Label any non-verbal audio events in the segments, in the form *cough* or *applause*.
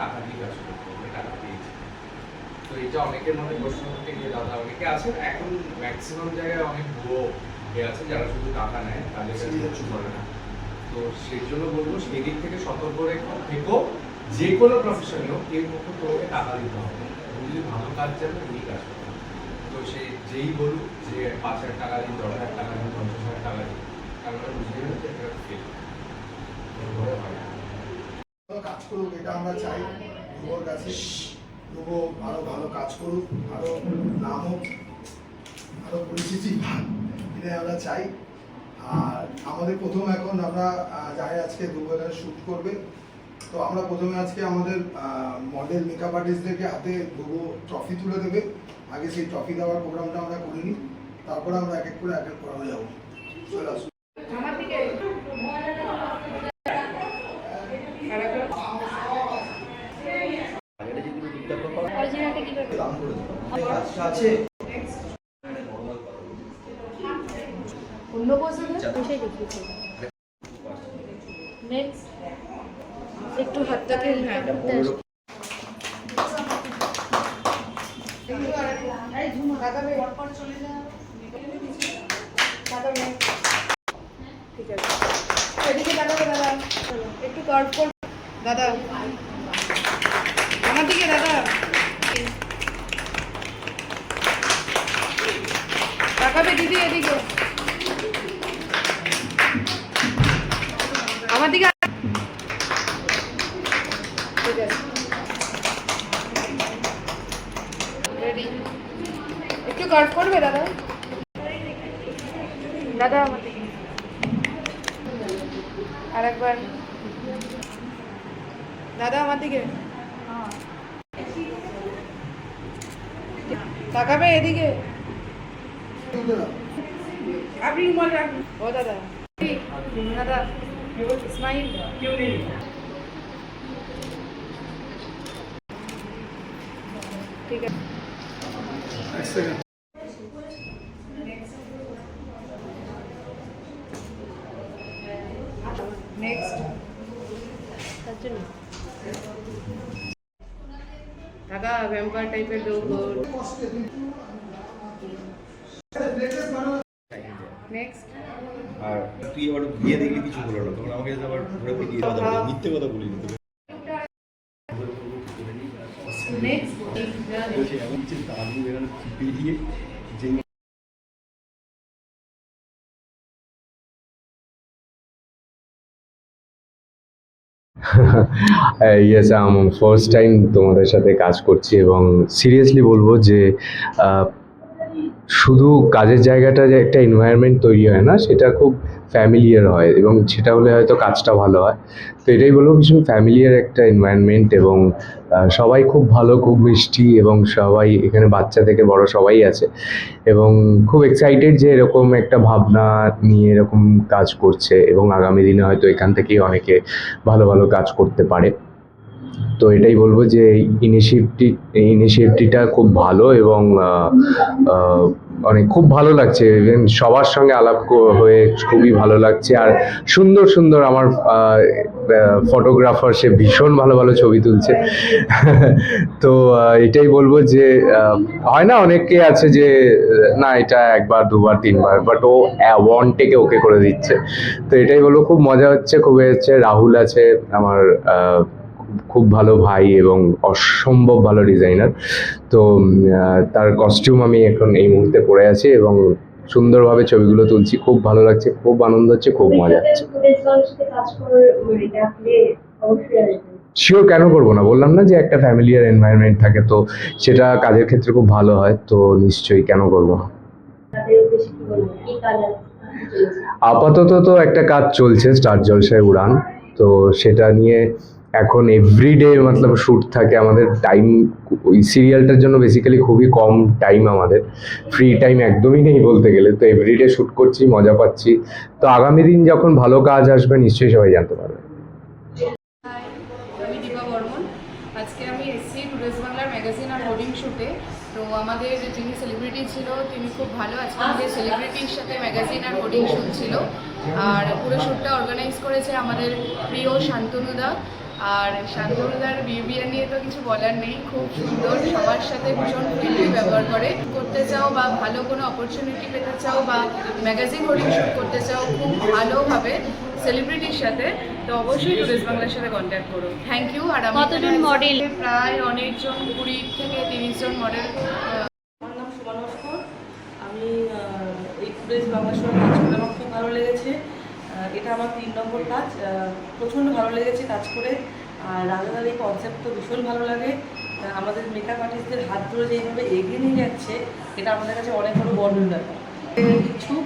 টাকা দিয়ে কাজ করতে টাকা পেয়েছি তো এটা অনেকের মনে প্রশ্ন করতে গিয়ে দাদা অনেকে আছে এখন ম্যাক্সিমাম জায়গায় অনেক ভুয়ো হয়ে আছে যারা শুধু টাকা নেয় তাদের কাছে কিছু করে না। তো সেই জন্য বলব সেই দিক থেকে সতর্ক রেখো থেকো যে কোনো প্রফেশনে হোক কেউ পক্ষ তোমাকে টাকা দিতে হবে। যদি ভালো কাজ জানো তুমি কাজ করো। তো সে যেই বলুক যে পাঁচ হাজার টাকা দিন দশ হাজার টাকা দিন পঞ্চাশ হাজার টাকা দিন তারপরে বুঝে গেল যে একটা ফেল হয় কাজ করুক, এটা আমরা চাই। ধ্রুবর কাছে ধ্রুব আরও ভালো কাজ করুক আরও নাম হোক আরও পরিচিতি এটাই আমরা চাই। আর আমাদের প্রথম এখন আমরা যাই আজকে এখানে শ্যুট করবে। তো আমরা প্রথমে আজকে আমাদের মডেল মেকআপ আর্টিস্টদেরকে হাতে ধ্রুব ট্রফি তুলে দেবে। আগে সেই ট্রফি দেওয়ার প্রোগ্রামটা আমরা করিনি। তারপরে আমরা এক এক করে এক এক করানো যাব। চলে আসুন অরিজিনালটা কি করবে আছে। অন্য পোজে বসেই দেখিয়েছে। নেক্সট একটু হাতটাকে করতে আসো। ঠিক আছে। এদিকে তাকাবে দাদা। একটু কর। দাদা। আমার দিকে দাদা। তাকাবে দিদি, এদিকে। আমার দিকে আ- ঠিক আছে রেডি একটু কার্ভ করবে, দাদা? দাদা, আমার দিকে। আর একবার দাদা, আমার দিকে। তাকাবে এদিকে। আপনি মনে রাখুন ও দাদা ঠিক, দাদা স্মাইল ঠিক আছে এক সেকেন্ড নেক্সট তার জন্য দাদা ভ্যাম্পায়ার টাইপের লোক নেক্সট আর তুই আবার বিয়ে দেখলে কিছু বলো না তখন আমাকে আবার ঘুরে ফিরে দিয়ে কথা বলে মিথ্যে কথা বলি না নেক্সট বেরিয়ে যে ইয়েস ফার্স্ট টাইম তোমাদের সাথে কাজ করছি এবং সিরিয়াসলি বলব যে আহ, শুধু কাজের জায়গাটা যে একটা এনভায়রনমেন্ট তৈরি হয় না, সেটা খুব ফ্যামিলিয়ার হয় এবং সেটা হলে হয়তো কাজটা ভালো হয়। তো এটাই বলব ভীষণ ফ্যামিলিয়ার একটা এনভায়রনমেন্ট এবং সবাই খুব ভালো, খুব মিষ্টি এবং সবাই এখানে বাচ্চা থেকে বড় সবাই আছে এবং খুব এক্সাইটেড যে এরকম একটা ভাবনা নিয়ে এরকম কাজ করছে এবং আগামী দিনে হয়তো এখান থেকেই অনেকে ভালো ভালো কাজ করতে পারে। তো এটাই বলব যে ইনিশিয়েটিভ ইনিশিয়েটিভটা খুব ভালো এবং অনেক খুব ভালো লাগছে। ইভেন সবার সঙ্গে আলাপ হয়ে খুবই ভালো লাগছে। আর সুন্দর সুন্দর আমার ফটোগ্রাফার সে ভীষণ ভালো ভালো ছবি তুলছে। *laughs* তো এটাই বলব যে হয় না, অনেকে আছে যে, না, এটা একবার, দুবার, তিনবার বাট ও ওয়ান টেকে ওকে করে দিচ্ছে। তো এটাই বলব, খুব মজা হচ্ছে খুবই হচ্ছে রাহুল আছে, আমার খুব ভালো ভাই এবং অসম্ভব ভালো ডিজাইনার। তো তার কস্টিউম আমি এখন এই মুহূর্তে পরে আছি এবং সুন্দরভাবে ছবিগুলো তুলছি। খুব ভালো লাগছে খুব আনন্দ হচ্ছে খুব মজা হচ্ছে। শিওর কেন করব না? বললাম না যে একটা ফ্যামিলিয়ার এনভায়রনমেন্ট থাকে তো সেটা কাজের ক্ষেত্রে খুব ভালো হয় তো নিশ্চয়ই কেন করব না? আপাতত তো একটা কাজ চলছে স্টার জলসায় উড়ান। তো সেটা নিয়ে এখন এভরিডে মতলব শ্যুট থাকে আমাদের টাইম ওই সিরিয়ালটার জন্য বেসিক্যালি খুবই কম টাইম আমাদের। ফ্রি টাইম একদমই নেই বলতে গেলে। তো এভরিডে শ্যুট করছি, মজা পাচ্ছি। তো আগামী দিন যখন ভালো কাজ আসবে, নিশ্চয়ই সবাই জানতে পারবে। আজকে আমি এসেছি টুডেস বাংলার ম্যাগাজিন আর হোর্ডিং শ্যুটে তো আমাদের যিনি সেলিব্রিটি ছিল, তিনি খুব ভালো আজকে আমাদের সেলিব্রিটির সাথে ম্যাগাজিন আর হোর্ডিং শ্যুট ছিল। আর পুরো শ্যুটটা অর্গানাইজ করেছে আমাদের প্রিয় শান্তনুদা আর শান্তনুদার বিহেভিয়ার নিয়ে তো কিছু বলার নেই। খুব সুন্দর সবার সাথে ভীষণ ফ্রেন্ডলি ব্যবহার করে। করতে চাও বা ভালো কোনো অপরচুনিটি পেতে চাও বা ম্যাগাজিন হোর্ডিং শুট করতে চাও খুব ভালোভাবে সেলিব্রিটির সাথে তো অবশ্যই টুরিস্ট বাংলার সাথে কন্ট্যাক্ট করো। থ্যাংক ইউ আর আমি কতজন model? প্রায় অনেকজন কুড়ি থেকে তিরিশ জন মডেল আমার নাম সুমন আমি এই ফুডেজ বাংলার সঙ্গে কাজ করে আমার খুব ভালো লেগেছে। এটা আমার তিন নম্বর কাজ। প্রচণ্ড ভালো লেগেছে কাজ করে। আর রাজাদার এই কনসেপ্ট তো ভীষণ ভালো লাগে। আমাদের মেকআপ আর্টিস্টদের হাত ধরে যেইভাবে এগিয়ে নিয়ে যাচ্ছে, এটা আমাদের কাছে অনেক বড় গর্বের ব্যাপার। ইচ্ছুক।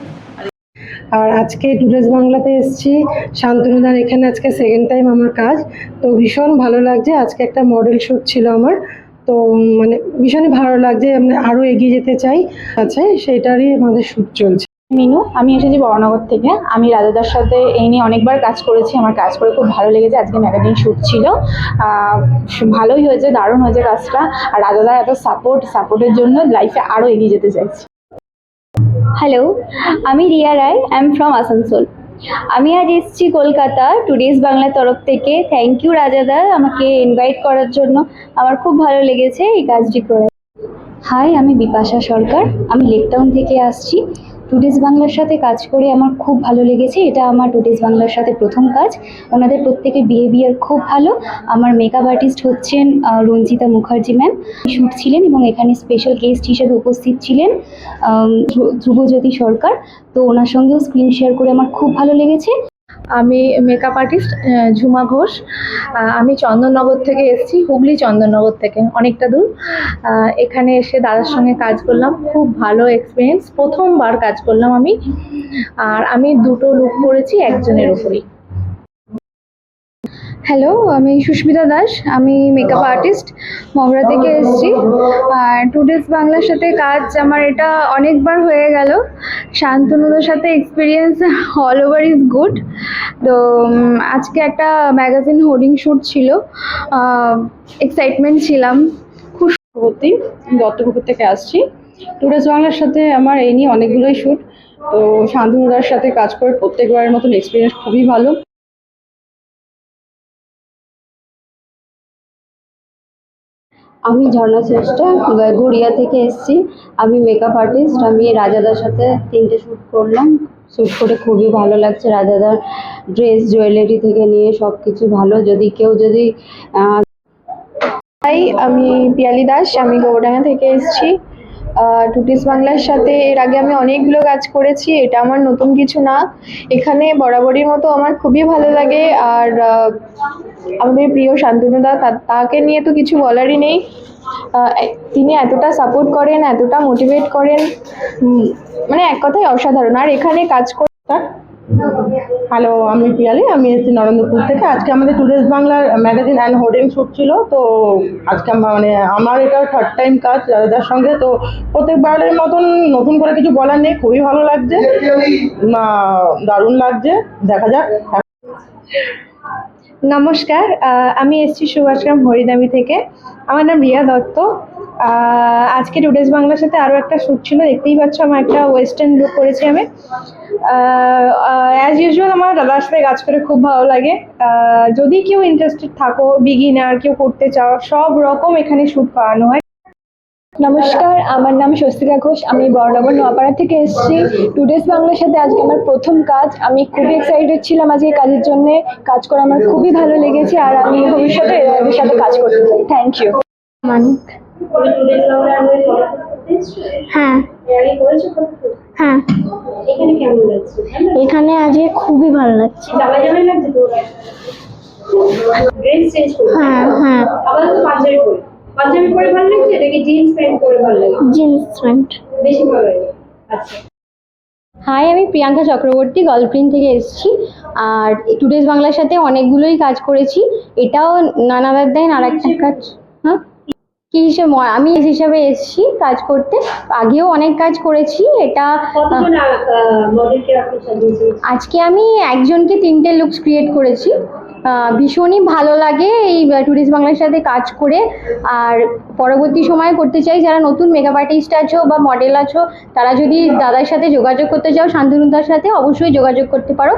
আর আজকে টুরিস্ট বাংলাতে এসেছি। শান্তনুদার এখানে আজকে সেকেন্ড টাইম আমার কাজ। তো ভীষণ ভালো লাগছে। আজকে একটা মডেল শ্যুট ছিল আমার। তো মানে ভীষণই ভালো লাগছে। আমরা আরও এগিয়ে যেতে চাই। আছে সেটারই আমাদের শ্যুট চলছে। মিনু আমি এসেছি বড়নগর থেকে। আমি রাজাদার সাথে এই নিয়ে অনেকবার কাজ করেছি। আমার কাজ করে খুব ভালো লেগেছে। আজকে ম্যাগাজিন শ্যুট ছিল। ভালোই হয়েছে দারুণ হয়েছে কাজটা। আর রাজাদার এত সাপোর্ট সাপোর্টের জন্য লাইফে আরও এগিয়ে যেতে চাইছি। হ্যালো আমি Riya Roy I am from Asansol. আমি আজ এসেছি কলকাতা টুডেজ বাংলার তরফ থেকে। থ্যাংক ইউ রাজাদা আমাকে ইনভাইট করার জন্য। আমার খুব ভালো লেগেছে এই কাজটি করে। হাই আমি বিপাশা সরকার। আমি লেকটাউন থেকে আসছি। টুডেজ বাংলার সাথে কাজ করে আমার খুব ভালো লেগেছে। এটা আমার টুডেজ বাংলার সাথে প্রথম কাজ। ওনাদের প্রত্যেকের বিহেভিয়ার খুব ভালো। আমার মেকআপ আর্টিস্ট হচ্ছেন রঞ্জিতা মুখার্জি ম্যাম শুট ছিলেন এবং এখানে স্পেশাল গেস্ট হিসেবে উপস্থিত ছিলেন ধ্রু- ধ্রুবজ্যোতি সরকার। তো ওনার সঙ্গেও স্ক্রিন শেয়ার করে আমার খুব ভালো লেগেছে। আমি মেকআপ আর্টিস্ট ঝুমা ঘোষ। আমি চন্দননগর থেকে এসেছি, হুগলি চন্দননগর থেকে, অনেকটা দূর। এখানে এসে দাদার সঙ্গে কাজ করলাম, খুব ভালো এক্সপিরিয়েন্স প্রথমবার কাজ করলাম আমি। আর আমি দুটো লুক করেছি একজনের উপরেই। হ্যালো আমি সুস্মিতা দাস, আমি মেকআপ আর্টিস্ট মগরা থেকে এসেছি। আর টু ডেজ বাংলার সাথে কাজ আমার এটা অনেকবার হয়ে গেল। শান্তনুদের সাথে experience all over is good তো আজকে একটা ম্যাগাজিন হোর্ডিং শ্যুট ছিল। এক্সাইটমেন্ট ছিলাম। আমি দত্তপুকুর থেকে আসছি। টু টুরিস্ট বাংলার সাথে আমার এই নিয়ে অনেকগুলোই শ্যুট তো, শান্তনুদার সাথে কাজ করে প্রত্যেকবারের মতন এক্সপিরিয়েন্স খুবই ভালো। আমি ঝর্ণা শ্রেষ্ঠ গড়িয়া থেকে এসেছি। আমি মেকআপ আর্টিস্ট আমি রাজাদার সাথে তিনটে শ্যুট করলাম। শ্যুট করে খুবই ভালো লাগছে রাজাদার ড্রেস জুয়েলারি থেকে নিয়ে সব কিছু ভালো। যদি কেউ যদি তাই আমি পিয়ালি দাস, আমি গোবরডাঙ্গা থেকে এসেছি। টুটিস বাংলার সাথে এর আগে আমি অনেকগুলো কাজ করেছি, এটা আমার নতুন কিছু না। এখানে বরাবরের মতো আমার খুবই ভালো লাগে আর আমাদের প্রিয় শান্তনুদা তাকে নিয়ে তো কিছু বলারই নেই। তিনি এতটা সাপোর্ট করেন, এতটা মোটিভেট করেন মানে এক কথায় অসাধারণ। আর এখানে কাজ করে হ্যালো আমি পিয়ালি আমি এসেছি নরেন্দ্রপুর থেকে। আজকে আমাদের টুরিস্ট বাংলার ম্যাগাজিন অ্যান্ড হোর্ডিং শুট ছিল তো আজকে মানে আমার এটা থার্ড টাইম কাজ দাদার সঙ্গে তো প্রত্যেকবারের মতন নতুন করে কিছু বলার নেই খুবই ভালো লাগছে। না দারুণ লাগছে দেখা যাক। নমস্কার আমি এসছি সুভাষগ্রাম হরিনামি থেকে। আমার নাম রিয়া দত্ত। আজকে টুডেজ বাংলার সাথে আরও একটা শ্যুট ছিল, দেখতেই পাচ্ছ আমার একটা ওয়েস্টার্ন লুক করেছি আমি। অ্যাজ ইউজুয়াল আমার দাদার সাথে কাজ করে খুব ভালো লাগে। যদি কেউ ইন্টারেস্টেড থাকো বিগিনার কেউ করতে চাও, সব রকম এখানে শ্যুট করানো হয়। নমস্কার, আমার নাম স্বস্তিকা ঘোষ, আমি বড়নগর নোয়াপাড়া থেকে এসেছি। টুডেস বাংলার সাথে আজকে আমার প্রথম কাজ। আমি খুবই এক্সাইটেড ছিলাম আজকে কাজের জন্য। কাজ করে আমার খুবই ভালো লেগেছে আর আমি ভবিষ্যতে এদের সাথে কাজ করতে চাই। থ্যাংক ইউ হ্যাঁ। হ্যাঁ। এখানে আজকে খুবই ভালো লাগছে। হ্যাঁ হ্যাঁ। পাঞ্জাবি পরে ভালো লাগছে নাকি জিন্স প্যান্ট পরে ভালো লাগে? জিন্স প্যান্ট বেশি ভালো লাগে। আচ্ছা। হাই আমি প্রিয়াঙ্কা চক্রবর্তী গল্ফপ্রিন্ট থেকে এসেছি। আর টুডেজ বাংলার সাথে অনেকগুলোই কাজ করেছি। এটাও নানা দেয় আর একটা কাজ। হ্যাঁ? কি হিসেবে আমি এই হিসাবে এসেছি কাজ করতে। আগেও অনেক কাজ করেছি এটা আজকে আমি একজনকে তিনটে লুকস ক্রিয়েট করেছি। ভীষণই ভালো লাগে এই টুরিস্ট বাংলার সাথে কাজ করে। আর পরবর্তী সময়ে করতে চাই যারা নতুন মেকআপ আর্টিস্ট আছো বা মডেল আছো তারা যদি দাদার সাথে যোগাযোগ করতে চাও শান্তনুদার সাথে অবশ্যই যোগাযোগ করতে পারো।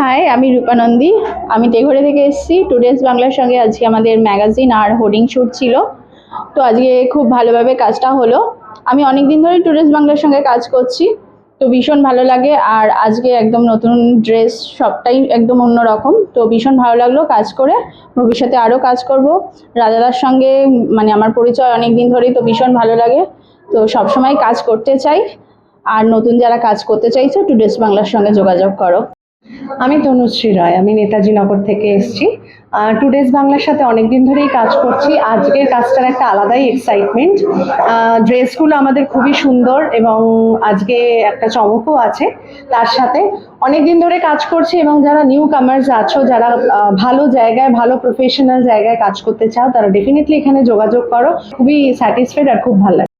হাই আমি রূপানন্দী। আমি তেঘরে থেকে এসেছি। টুডেস বাংলার সঙ্গে আজকে আমাদের ম্যাগাজিন আর হোর্ডিং শ্যুট ছিল। তো আজকে খুব ভালোভাবে কাজটা হলো। আমি অনেক দিন ধরে টুডেস বাংলার সঙ্গে কাজ করছি। তো ভীষণ ভালো লাগে আর আজকে একদম নতুন ড্রেস সবটাই একদম অন্যরকম তো ভীষণ ভালো লাগল কাজ করে। ভবিষ্যতে আরও কাজ করব। রাজাদার সঙ্গে মানে আমার পরিচয় অনেক দিন ধরেই তো ভীষণ ভালো লাগে। তো সবসময় কাজ করতে চাই। আর নতুন যারা কাজ করতে চাইছো টুডেস বাংলার সঙ্গে যোগাযোগ করো। আমি তনুশ্রী রায়, আমি নেতাজি নগর থেকে এসেছি। টু ডেজ বাংলার সাথে অনেকদিন ধরেই কাজ করছি। আজকের কাজটার একটা আলাদাই এক্সাইটমেন্ট ড্রেসগুলো আমাদের খুবই সুন্দর এবং আজকে একটা চমকও আছে তার সাথে। অনেক দিন ধরে কাজ করছি এবং যারা নিউ কামার্স আছো, যারা ভালো জায়গায়, ভালো প্রফেশনাল জায়গায় কাজ করতে চাও, তারা ডেফিনেটলি এখানে যোগাযোগ করো। খুবই স্যাটিসফাইড আর খুব ভালো লাগে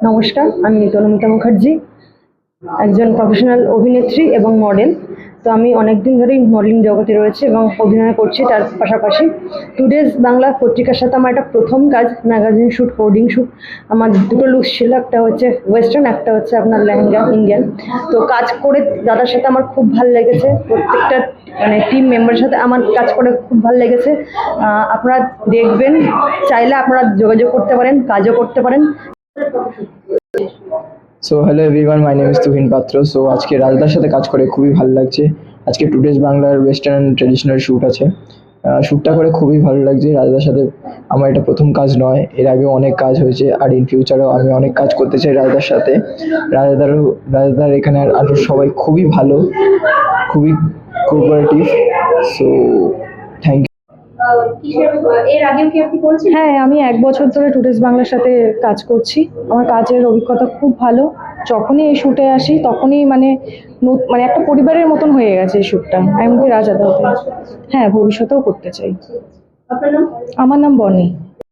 নমস্কার, আমি তনুমিতা মুখার্জি। একজন প্রফেশনাল অভিনেত্রী এবং মডেল তো আমি অনেক দিন ধরেই মডেলিং জগতে রয়েছে এবং অভিনয় করছি তার পাশাপাশি। টুডেজ বাংলা পত্রিকার সাথে আমার একটা প্রথম কাজ ম্যাগাজিন শ্যুট হোর্ডিং শ্যুট আমার দুটো লুকস ছিল, একটা হচ্ছে ওয়েস্টার্ন একটা হচ্ছে আপনার লেহেঙ্গা ইন্ডিয়ান তো কাজ করে দাদার সাথে আমার খুব ভালো লেগেছে। প্রত্যেকটা মানে টিম মেম্বারের সাথে আমার কাজ করে খুব ভালো লেগেছে। আপনারা দেখবেন, চাইলে আপনারা যোগাযোগ করতে পারেন, কাজও করতে পারেন। So hello everyone my name is Tuhin Patra so আজকে রাজদার সাথে কাজ করে খুবই ভালো লাগছে। আজকে টু টুডেজ বাংলার ওয়েস্টার্ন ট্রেডিশনাল শ্যুট আছে। শ্যুটটা করে খুবই ভালো লাগছে। রাজদার সাথে আমার এটা প্রথম কাজ নয়। এর আগে অনেক কাজ হয়েছে আর ইন ফিউচারেও আমি অনেক কাজ করতে চাই রাজদার সাথে। রাজদারও, রাজদার এখানে আরও সবাই খুবই ভালো, খুবই কোঅপারেটিভ সো থ্যাংক হ্যাঁ আমি এক বছর ধরে টুডেস বাংলার সাথে কাজ করছি। আমার কাজের অভিজ্ঞতা খুব ভালো। যখনই এই শ্যুটে আসি তখনই মানে মানে একটা পরিবারের মতন হয়ে গেছে এই শ্যুটটা এমনকি রাজা হ্যাঁ ভবিষ্যতেও করতে চাই। আমার নাম বনি